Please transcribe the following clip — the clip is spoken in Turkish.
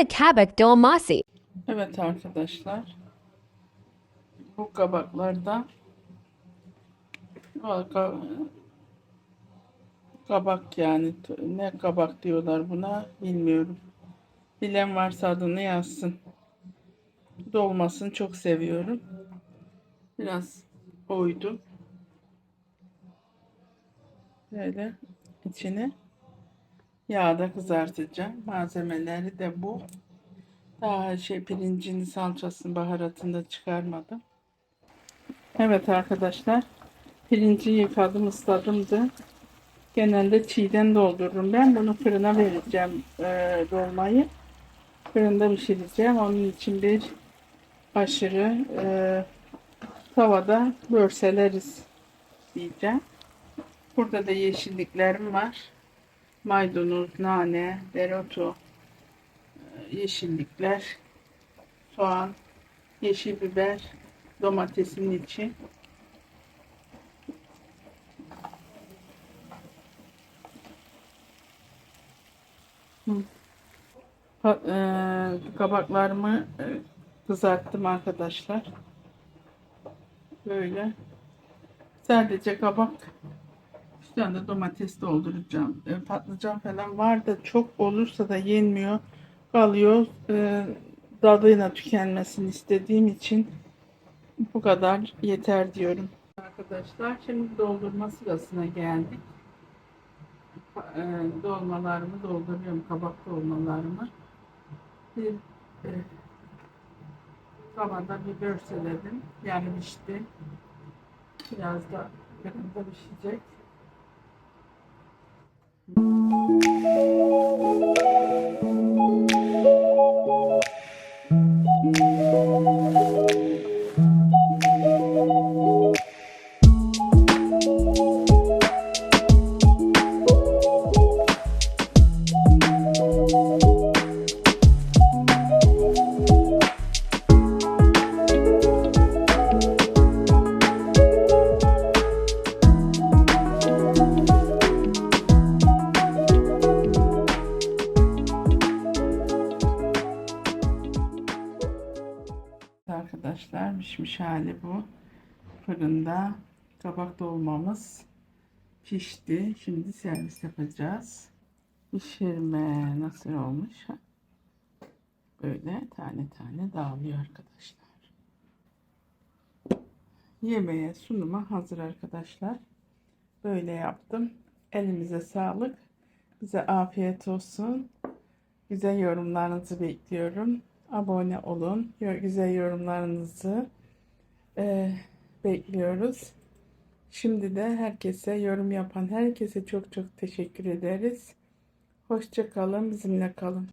Yine kabak dolması. Evet arkadaşlar. Bu kabaklarda kabak yani ne kabak diyorlar buna bilmiyorum. Bilen varsa adını yazsın. Dolmasını çok seviyorum. Biraz oydum. Böyle içine yağda kızartacağım. Malzemeleri de bu. Daha şey pirincini, salçasını, baharatını da çıkarmadım. Evet arkadaşlar. Pirinci yıkadım, ısladımdı. Genelde çiğden doldururum. Ben bunu fırına vereceğim e, dolmayı. Fırında pişireceğim. Onun için bir aşırı e, tavada börseleriz diyeceğim. Burada da yeşilliklerim var. Maydanoz, nane, dereotu, yeşillikler, soğan, yeşil biber, domatesin içi. Eee, kabaklarımı e, kızarttım arkadaşlar. Böyle. Sadece kabak. Tane de domates dolduracağım. E, patlıcan falan var da çok olursa da yenmiyor. Kalıyor. E, tadıyla tükenmesini istediğim için bu kadar yeter diyorum. Arkadaşlar şimdi doldurma sırasına geldik. E, dolmalarımı dolduruyorum. Kabak dolmalarımı. Bir e, tavada bir börseledim. Yani pişti. Biraz da fırında pişecek. Arkadaşlar pişmiş hali bu. Fırında kabak dolmamız pişti. Şimdi servis yapacağız. Pişirme nasıl olmuş? Böyle tane tane dağılıyor arkadaşlar. Yemeğe sunuma hazır arkadaşlar. Böyle yaptım. Elimize sağlık. Bize afiyet olsun. Güzel yorumlarınızı bekliyorum. Abone olun. Güzel yorumlarınızı e, bekliyoruz. Şimdi de herkese yorum yapan herkese çok çok teşekkür ederiz. Hoşça kalın, bizimle kalın.